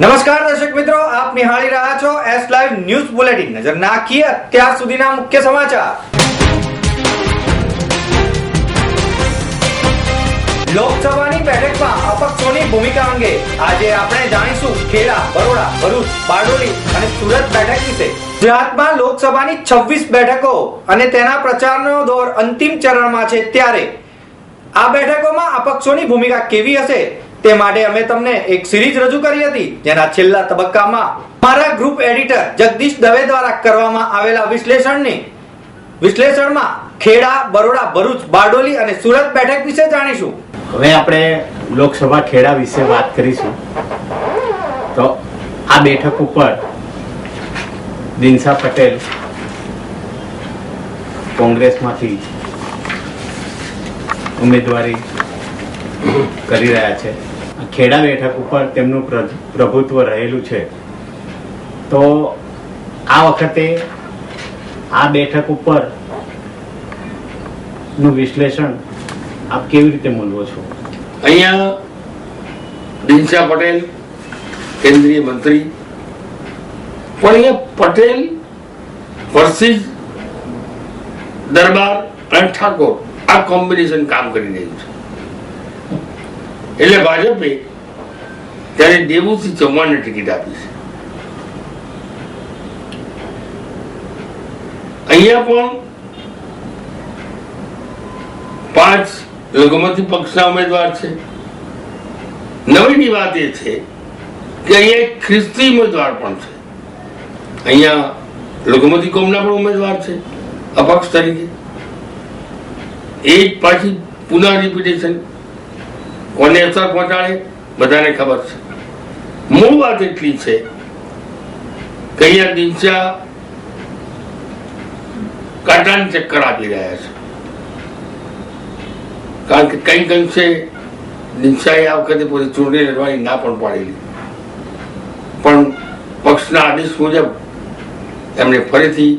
નમસ્કાર દર્શક મિત્રો, આપ નિહાળી રહ્યા છો એસ લાઈવ ન્યૂઝ બુલેટિન નજર નાખીએ અત્યાર સુધીના મુખ્ય સમાચાર. લોકસભાની બેઠકમાં અપક્ષોની ભૂમિકા અંગે આજે આપણે જાણીશું ખેડા, બરોડા, ભરૂચ, બારડોલી અને સુરત બેઠક વિશે. ગુજરાતમાં લોકસભાની 26 બેઠકો અને તેના પ્રચારનો દોર અંતિમ ચરણમાં છે ત્યારે. આ બેઠકોમાં અપક્ષોની ભૂમિકા કેવી હશે? તે માટે અમે તમને એક સિરીઝ રજૂ કરી હતી, જેના છેલ્લા તબક્કામાં મારા ગ્રુપ એડિટર જગદીશ દવે દ્વારા કરવામાં આવેલા વિશ્લેષણની. વિશ્લેષણમાં ખેડા, બરોડા, ભરૂચ, બારડોલી અને સુરત બેઠક વિશે જાણીશું. હવે આપણે લોકસભા ખેડા વિશે વાત કરીશું. તો આ બેઠક ઉપર દિનસા પટેલ કોંગ્રેસમાંથી ઉમેદવારી કરી રહ્યા છે. ખેડા બેઠક ઉપર તેમનું પ્ર- પ્રભુત્વ રહેલું છે. તો આ વખતે આ બેઠક ઉપરનું વિશ્લેષણ આપ કેવી રીતે મૂલવો છો? અહીંયા દિનશા પટેલ, કેન્દ્રીય મંત્રી, પણ અહીંયા પટેલ વર્સિસ દરબાર અને ઠાકોર આ કોમ્બિનેશન કામ કરી રહ્યું છે. એટલે ભાજપે ત્યારે દેવુસિંહ ચૌહાણને ટિકિટ આપી છે. અહીંયા પણ પાંચ લઘુમતી પક્ષના ઉમેદવાર છે. નવીની વાત એ છે કે અહીંયા એક ખ્રિસ્તી ઉમેદવાર પણ છે. અહીંયા લઘુમતી કોમના પણ ઉમેદવાર છે, અપક્ષ તરીકે. એ પાછી પુનઃ રિપીટેશન કોને અસર પહોંચાડે? બધાને ખબર છે. મૂળ વાત એટલી છે કે અહીંયા દિનચા કાંટાને ચક્કર આપી રહ્યા છે. કારણ કે કંઈક અંશે દિનશાએ આ વખતે પોતે ચૂંટણી લડવાની ના પણ પાડેલી. પણ પક્ષના આદેશ મુજબ એમણે ફરીથી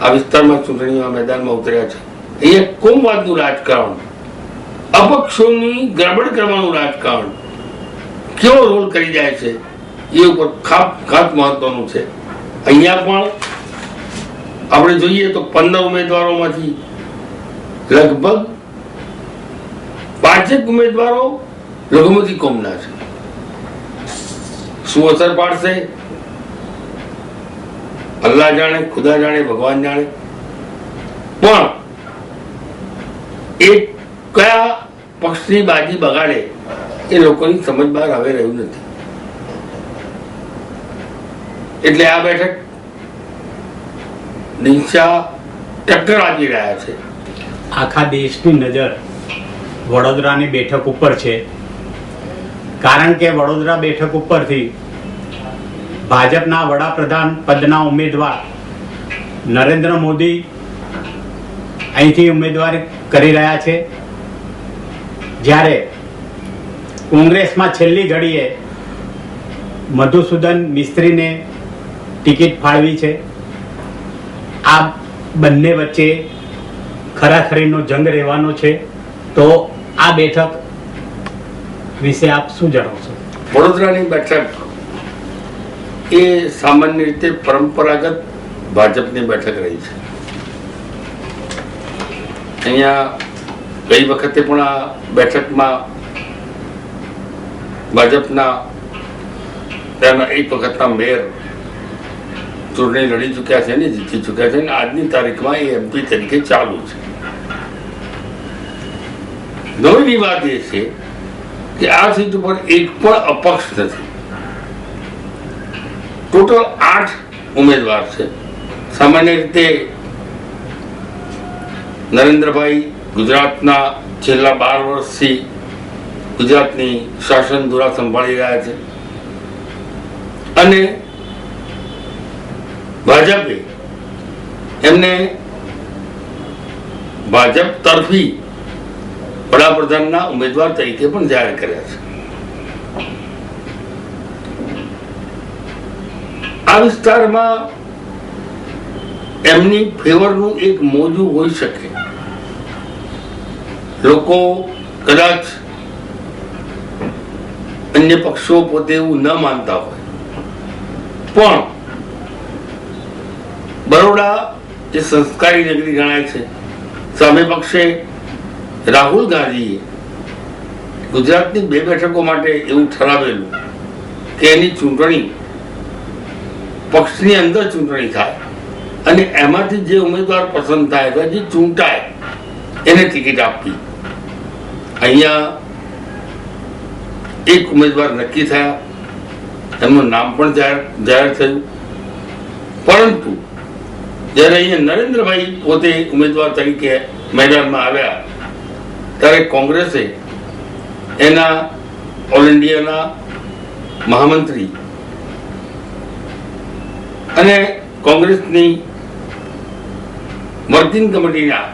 આ વિસ્તારમાં ચૂંટણીના મેદાનમાં ઉતર્યા છે. અહીંયા કોમવાદનું રાજકારણ અપક્ષોની ગડબડ કરવાનું રાજકારણ કેવો રોલ કરી જાય છે એ ઉપર ખાપ ખાસ મહત્વનું છે. અહીંયા પણ આપણે જોઈએ તો પંદર ઉમેદવારોમાંથી લગભગ પાંચેક ઉમેદવારો લઘુમતી કોમના છે. શું અસર પાડશે? અલ્લાહ જાણે, ખુદા જાણે, ભગવાન જાણે. પણ એ કયા પક્ષની બાજી બગાડે, એ લોકોની સમજ બહાર હવે રહ્યું નથી. એટલે આ બેઠક નીચા ટક્કર આપી રહ્યા છે. આખા દેશની નજર વડોદરાની બેઠક ઉપર છે. કારણ કે વડોદરા બેઠક ઉપરથી ભાજપના વડાપ્રધાન પદના ઉમેદવાર નરેન્દ્ર મોદી અહીંથી ઉમેદવારી કરી રહ્યા છે. જ્યારે કોંગ્રેસમાં છેલ્લી ઘડીએ મધુસૂદન મિસ્ત્રીને ટિકિટ ફાળવી છે, આ બંને વચ્ચે ખરાખરીનો જંગ રહેવાનો છે, તો આ બેઠક વિશે આપ શું જણાવશો? વડોદરાની બેઠક એ સામાન્ય રીતે પરંપરાગત ભાજપની બેઠક રહી છે. અહીંયા ગઈ વખતે પણ આ બેઠકમાં ભાજપના એક વખતના મેયર ચૂંટણી લડી ચૂક્યા છે ને, જીતી ચૂક્યા છે આજની તારીખમાં એ એમપી તરીકે ચાલુ છે. નવીની વાત એ છે કે આ સીટ ઉપર એક પણ અપક્ષ નથી. ટોટલ આઠ ઉમેદવાર છે. સામાન્ય રીતે નરેન્દ્રભાઈ ગુજરાતના છેલ્લા બાર વર્ષથી ગુજરાતની શાસન ધુરા સંભાળી રહ્યા છે. અને ભાજપે એમને ભાજપ તરફી વડાપ્રધાનના ઉમેદવાર તરીકે પણ જાહેર કર્યા છે. આ વિસ્તારમાં એમની ફેવરનું એક મોજું હોઈ શકે. લોકો કદાચ અન્ય પક્ષો પોતે એવું ન માનતા હોય. પણ બરોડા એ સંસ્કારી નગરી ગણાય છે, સામે પક્ષે રાહુલ ગાંધીએ ગુજરાતની બે બેઠકો માટે એવું ઠરાવેલું કે એની ચૂંટણી પક્ષની અંદર ચૂંટણી થાય અને એમાંથી જે ઉમેદવાર પસંદ થાય અથવા જે ચૂંટાય, એને ટિકિટ આપવી. અહીંયા એક ઉમેદવાર નક્કી થયા. એમનું નામ પણ જાહેર થયું. પરંતુ જ્યારે અહીંયા નરેન્દ્રભાઈ પોતે ઉમેદવાર તરીકે મેદાનમાં આવ્યા, ત્યારે કોંગ્રેસે એના ઓલ ઇન્ડિયાના મહામંત્રી અને કોંગ્રેસની વર્કિંગ કમિટીના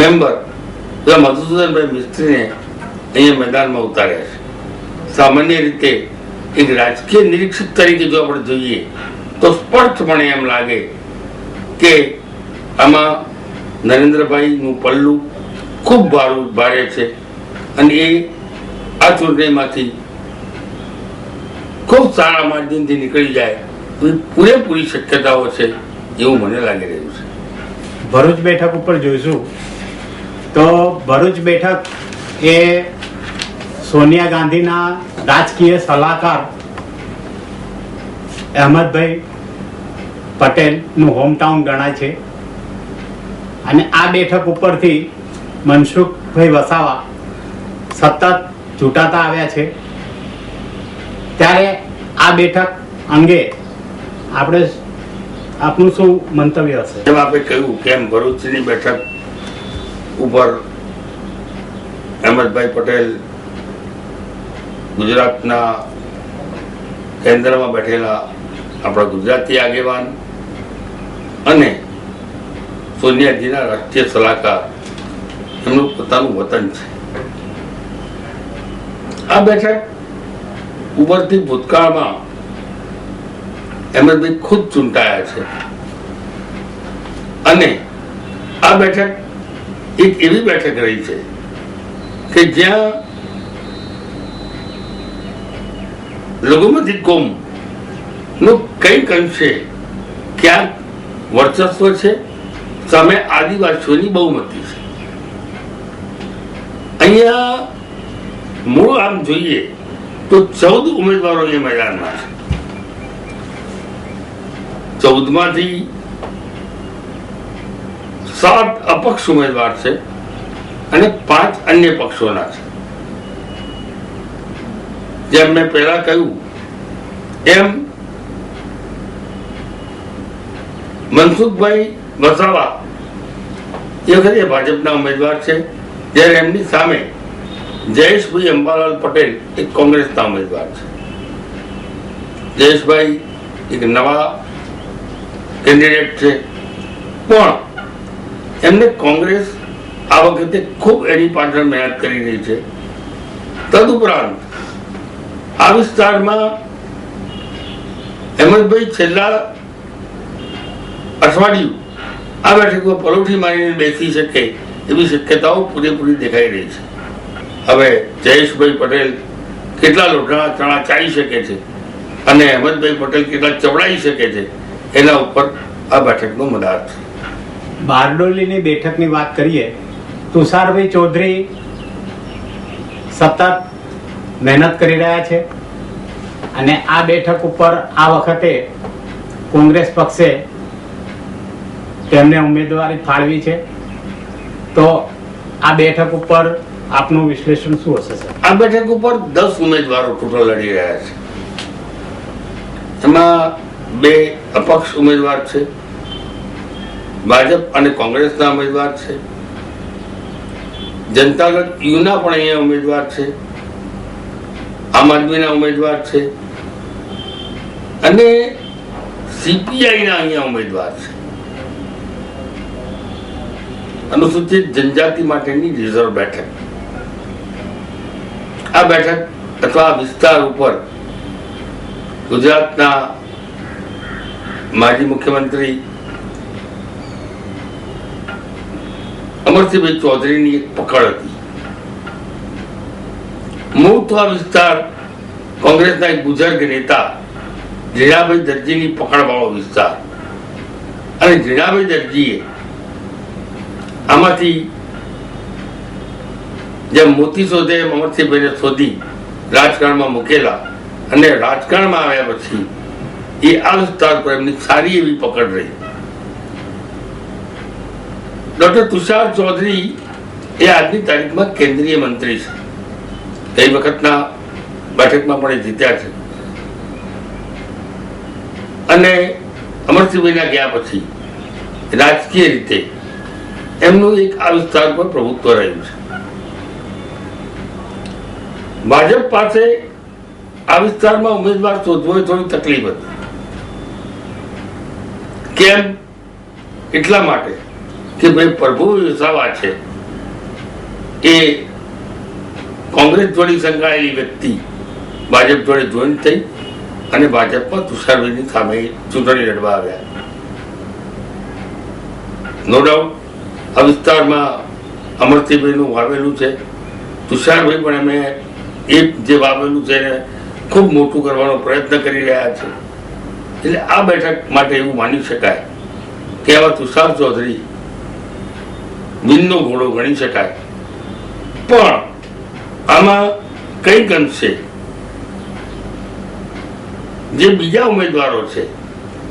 મેમ્બર એવા મધુસૂદનભાઈ મિસ્ત્રીને અહીંયા મેદાનમાં ઉતાર્યા છે. સામાન્ય રીતે એક રાજકીય નિરીક્ષક તરીકે જો આપણે જોઈએ, તો સ્પષ્ટપણે એમ લાગે કે આમાં નરેન્દ્રભાઈનું પલ્લું ખૂબ ભારું ભારે છે અને એ આ ચૂંટણીમાંથી ખૂબ સારા માર્જિનથી નીકળી જાય પૂરેપૂરી શક્યતાઓ છે એવું મને લાગી રહ્યું છે. ભરૂચ બેઠક ઉપર જોઈશું તો ભરૂચ બેઠક એ સોનિયા ગાંધીના રાજકીય સલાહકાર અહેમદભાઈ પટેલનું હોમટાઉન ગણાય છે. અને આ બેઠક ઉપરથી મનસુખભાઈ વસાવા સતત ચૂંટાતા આવ્યા છે. ત્યારે આ બેઠક અંગે આપણે આપનું શું મંતવ્ય હશે? જેમ આપણે કહ્યું કે ભરૂચની બેઠક ઉપર અહેમદભાઈ પટેલ ગુજરાતના કેન્દ્રમાં બેઠેલા આપણા ગુજરાતી આગેવાન અને સોનિયાજીના રાષ્ટ્રીય સલાહકાર. એમનું પોતાનું વતન છે. આ બેઠક ઉપરથી ભૂતકાળમાં અહેમદભાઈ ખુદ ચૂંટાયા છે. અને આ બેઠક એક એવી બેઠક રહી છે કે જ્યાં લઘુમતી કોમનું કંઈક અંશે ક્યાંક વર્ચસ્વ છે, સામે આદિવાસીઓની બહુમતી છે. અહીંયા મૂળ આમ જોઈએ તો ચૌદ ઉમેદવારો એ મેદાનમાં છે. ચૌદમાંથી સાત અપક્ષ ઉમેદવાર છે. અને પાંચ અન્ય પક્ષોના છે. જેમ મેં પહેલા કહ્યું, એમ મનસુખભાઈ વસાવા, એ વખતે ભાજપના ઉમેદવાર છે. જ્યારે એમની સામે જયેશભાઈ અંબાલાલ પટેલ એક કોંગ્રેસના ઉમેદવાર છે. જયેશભાઈ એક નવા કેન્ડિડેટ છે. પણ એમને કોંગ્રેસ આ વખતે ખૂબ એની પાછળ મહેનત કરી રહી છે. તદુપરાંત, આ વિસ્તારમાં હેમંતભાઈ છેલ્લા અઠવાડિયું આ બેઠકમાં પલોઠી મારીને બેસી શકે એવી શક્યતાઓ પૂરેપૂરી દેખાઈ રહી છે. હવે જયેશભાઈ પટેલ કેટલા લોઢાણા ચણા ચાલી શકે છે અને અહેમદભાઈ પટેલ કેટલા ચવડાઈ શકે છે એના ઉપર આ બેઠકનો મદાર છે. બારડોલીની બેઠકની વાત કરીએ તુષારભાઈ ચૌધરી સતત મહેનત કરી રહ્યા છે અને આ બેઠક ઉપર આ વખતે કોંગ્રેસ પક્ષે તેમને ઉમેદવારી ફાળવી છે. તો આ બેઠક ઉપર આપનું વિશ્લેષણ શું હશે, સર? આ બેઠક ઉપર દસ ઉમેદવારો ટોટલ લડી રહ્યા છે. એમાં બે અપક્ષ ઉમેદવાર છે. ભાજપ અને કોંગ્રેસના ઉમેદવાર છે. જનતાદળ યુના પણ અહીંયા ઉમેદવાર છે. આમ આદમીના ઉમેદવાર છે. અને સીપીઆઈના અહીંયા ઉમેદવાર છે. અનુસૂચિત જનજાતિ માટેની રિઝર્વ બેઠક. આ બેઠક અથવા વિસ્તાર ઉપર ગુજરાતના માજી મુખ્યમંત્રી અમરસિંહભાઈ ચૌધરીની એક પકડ હતી. મોથવા વિસ્તાર કોંગ્રેસના એક બુઝર્ગ નેતા જીણાભાઈ દરજીની પકડવાળો વિસ્તાર. અને જીણાભાઈ દરજીએ આમાંથી જેમ મોતી શોધે એમ અમરસિંહભાઈને શોધી રાજકારણમાં મૂકેલા અને રાજકારણમાં આવ્યા પછી એ આ વિસ્તાર પર એમની સારી એવી પકડ રહી. ડોક્ટર તુષાર ચૌધરી એ આજની તારીખમાં કેન્દ્રીય મંત્રી છે. ગઈ વખતના બેઠકમાં પણ એ જીત્યા છે. અને અમરસિંહભાઈના ગયા પછી રાજકીય રીતે એમનું એક આ વિસ્તાર પર પ્રભુત્વ રહ્યું છે. ભાજપ પાસે આ વિસ્તારમાં ઉમેદવાર શોધવો એ થોડી તકલીફ હતી. કેમ? એટલા માટે કે ભાઈ પ્રભુ વસાવા છે એ કોંગ્રેસ જોડે સંકળાયેલી વ્યક્તિ ભાજપ જોડે જોઈન થઈ અને ભાજપમાં તુષારભાઈની સામે ચૂંટણી લડવા આવ્યા. નો ડાઉટ આ વિસ્તારમાં અમરસિંહભાઈનું વાવેલું છે. તુષારભાઈ પણ અમે એ જે વાવેલું છે એને ખૂબ મોટું કરવાનો પ્રયત્ન કરી રહ્યા છે. એટલે આ બેઠક માટે એવું માની શકાય કે આવા તુષાર ચૌધરી વિનનો ઘોડો ગણી શકાય. પણ આમાં કંઈક અંશે જે બીજા ઉમેદવારો છે,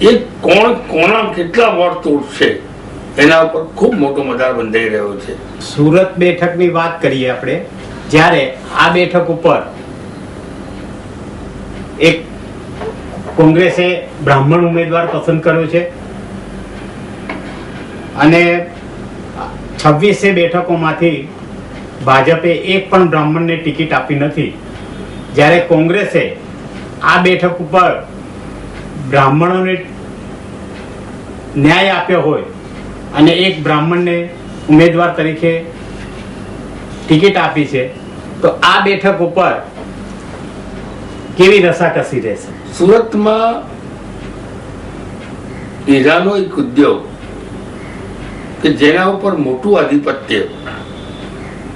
એ કોણ કોના કેટલા વોટ તોડશે એના ઉપર ખૂબ મોટો મદાર બંધાઈ રહ્યો છે. સુરત બેઠકની વાત કરીએ આપણે, જ્યારે આ બેઠક ઉપર એક કોંગ્રેસે બ્રાહ્મણ ઉમેદવાર પસંદ કર્યો છે, અને છવ્વીસે બેઠકોમાંથી ભાજપે એક પણ બ્રાહ્મણને ટિકિટ આપી નથી. જ્યારે કોંગ્રેસે આ બેઠક ઉપર બ્રાહ્મણોને ન્યાય આપ્યો હોય અને એક બ્રાહ્મણને ઉમેદવાર તરીકે ટિકિટ આપી છે, તો આ બેઠક ઉપર કેવી રસાકસી રહેશે? સુરતમાં હીરાનો એક ઉદ્યોગ કે જેના ઉપર મોટું આધિપત્ય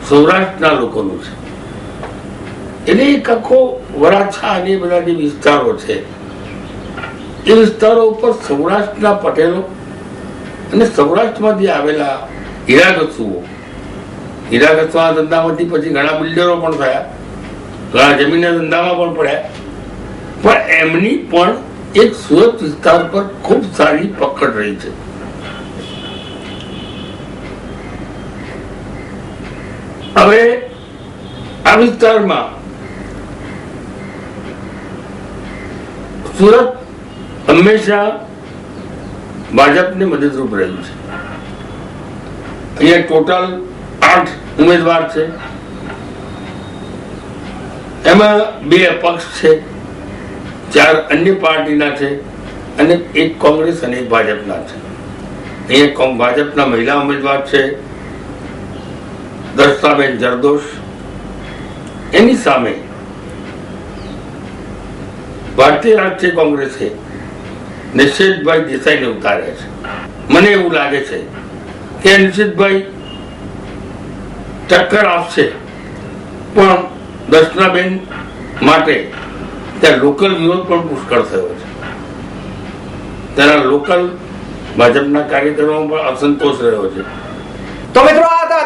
સૌરાષ્ટ્રના લોકોનું છે. એટલે એક આખો વરાછા અને બધા જે વિસ્તારો છે. એ વિસ્તારો ઉપર સૌરાષ્ટ્રના પટેલો અને સૌરાષ્ટ્રમાંથી આવેલા હીરાગસુઓ. હીરાગસુના ધંધામાંથી પછી ઘણા બિલ્ડરો પણ થયા. ઘણા જમીનના ધંધામાં પણ પડ્યા. પણ એમની પણ એક સુરત વિસ્તાર પર ખૂબ સારી પકડ રહી છે. હવે આ વિસ્તારમાં સુરત હંમેશા ભાજપને મદદરૂપ રહ્યું છે. અહીંયા ટોટલ આઠ ઉમેદવાર છે. એમાં બે અપક્ષ છે, ચાર અન્ય પાર્ટીના છે અને એક કોંગ્રેસ અને એક ભાજપના છે. અહીંયા ભાજપના મહિલા ઉમેદવાર છે દર્શનાબેન જરદોશ એની સામે ભારતીય રાષ્ટ્રીય કોંગ્રેસે નિશ્ચિતભાઈ દેસાઈને ઉતાર્યા છે. મને એવું લાગે છે કે નિશ્ચિતભાઈ ટક્કર આપશે, પણ દર્શનાબેન માટે ત્યાં લોકલ વિરોધ પણ પુષ્કળ થયો છે. તેના લોકલ ભાજપના કાર્યક્રમો પણ અસંતોષ રહ્યો છે. તો મિત્રો